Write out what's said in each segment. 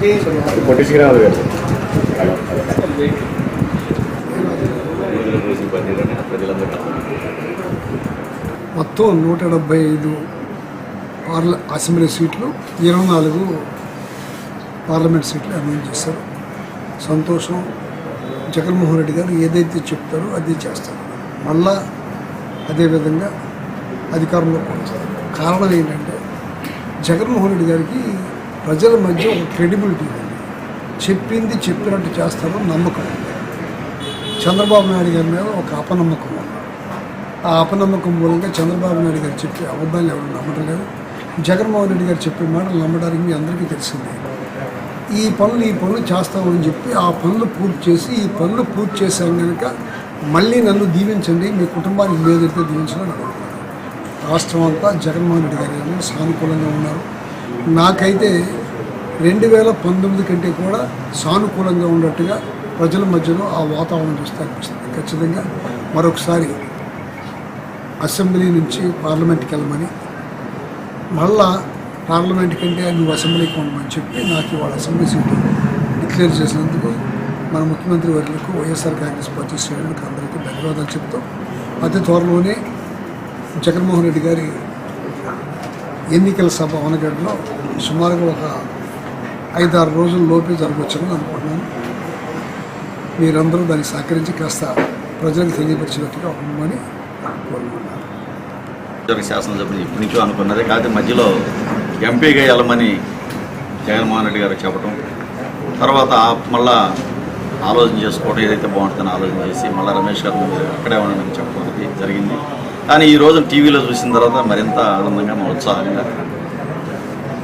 పొట్టి శ్రీరాములు గారు మొత్తం నూట డెబ్బై ఐదు పార్ల అసెంబ్లీ సీట్లు ఇరవై నాలుగు పార్లమెంట్ సీట్లు అనౌన్స్ చేశారు. సంతోషం. జగన్మోహన్ రెడ్డి గారు ఏదైతే చెప్తారో అది చేస్తారు. మళ్ళా అదేవిధంగా అధికారంలో వస్తారు కారణం ఏంటంటే జగన్మోహన్ రెడ్డి గారికి ప్రజల మధ్య ఒక క్రెడిబిలిటీ ఉంది. చెప్పింది చెప్పినట్టు చేస్తారో నమ్మకం ఉంది. చంద్రబాబు నాయుడు గారి మీద ఒక అపనమ్మకం ఉంది. ఆ అపనమ్మకం మూలంగా చంద్రబాబు నాయుడు గారు చెప్పే అబద్ధాలు ఎవరు నమ్మటం లేదు జగన్మోహన్ రెడ్డి గారు చెప్పే మాటలు నమ్మడానికి మీ అందరికీ తెలిసిందే. ఈ పనులు ఈ పనులు చేస్తామని చెప్పి ఆ పనులు పూర్తి చేసి ఈ పనులు పూర్తి చేశాను కనుక మళ్ళీ నన్ను దీవించండి. మీ కుటుంబానికి ఏదైతే దీవించడం రాష్ట్రం అంతా జగన్మోహన్ రెడ్డి గారు సానుకూలంగా ఉన్నారు. నాకైతే రెండు వేల పంతొమ్మిది కంటే కూడా సానుకూలంగా ఉన్నట్టుగా ప్రజల మధ్యలో ఆ వాతావరణం చూస్తే అనిపిస్తుంది. ఖచ్చితంగా మరొకసారి అసెంబ్లీ నుంచి పార్లమెంట్కి వెళ్ళమని మళ్ళా పార్లమెంట్ కంటే నువ్వు అసెంబ్లీకి ఉండమని చెప్పి నాకు ఇవాళ అసెంబ్లీ సీటు డిక్లేర్ చేసినందుకు మన ముఖ్యమంత్రి వర్యులకు వైఎస్ఆర్ కాంగ్రెస్ పార్టీ శ్రేణులకు అందరికీ ధన్యవాదాలు చెప్తూ అతి త్వరలోనే జగన్మోహన్ రెడ్డి గారి ఎన్నికల సభ వనగడ్డలో సుమారుగా ఒక ఐదారు రోజుల లోపే జరగవచ్చని అనుకుంటున్నాను. మీరందరూ దాన్ని సహకరించి కాస్త ప్రజలకు తెలియపరిచినట్టుగా ఉండమని కోరుకుంటున్నాను. నియోజకవర్గ శాసనసభ్యులు ఇప్పటి నుంచో అనుకున్నదే కాకపోతే మధ్యలో ఎంపీగా వెళ్ళమని జగన్మోహన్ రెడ్డి గారు చెప్పడం తర్వాత మళ్ళా ఆలోచన చేసుకోవడం ఏదైతే బాగుంటుందని ఆలోచన చేసి మళ్ళీ రమేష్ గారు మీరు అక్కడే ఉండడం చెప్పడం జరిగింది. కానీ ఈ రోజు టీవీలో చూసిన తర్వాత మరింత ఆనందంగా ఉత్సాహంగా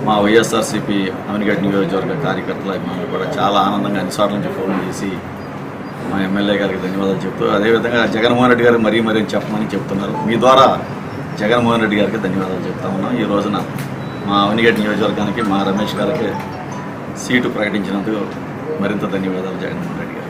మా వైఎస్ఆర్సీపీ అమినిగడ్ నియోజకవర్గ కార్యకర్తలు అభిమానులు కూడా చాలా ఆనందంగా అన్నిసార్లు నుంచి ఫోన్ చేసి మా ఎమ్మెల్యే గారికి ధన్యవాదాలు చెప్తూ అదేవిధంగా జగన్మోహన్ రెడ్డి గారు మరీ మరీ చెప్పమని చెప్తున్నారు. మీ ద్వారా జగన్మోహన్ రెడ్డి గారికి ధన్యవాదాలు చెప్తా ఉన్నాం. ఈ రోజున మా అవనిగడ్డ నియోజకవర్గానికి మా రమేష్ గారికి సీటు ప్రకటించినందుకు మరింత ధన్యవాదాలు జగన్మోహన్ రెడ్డి గారు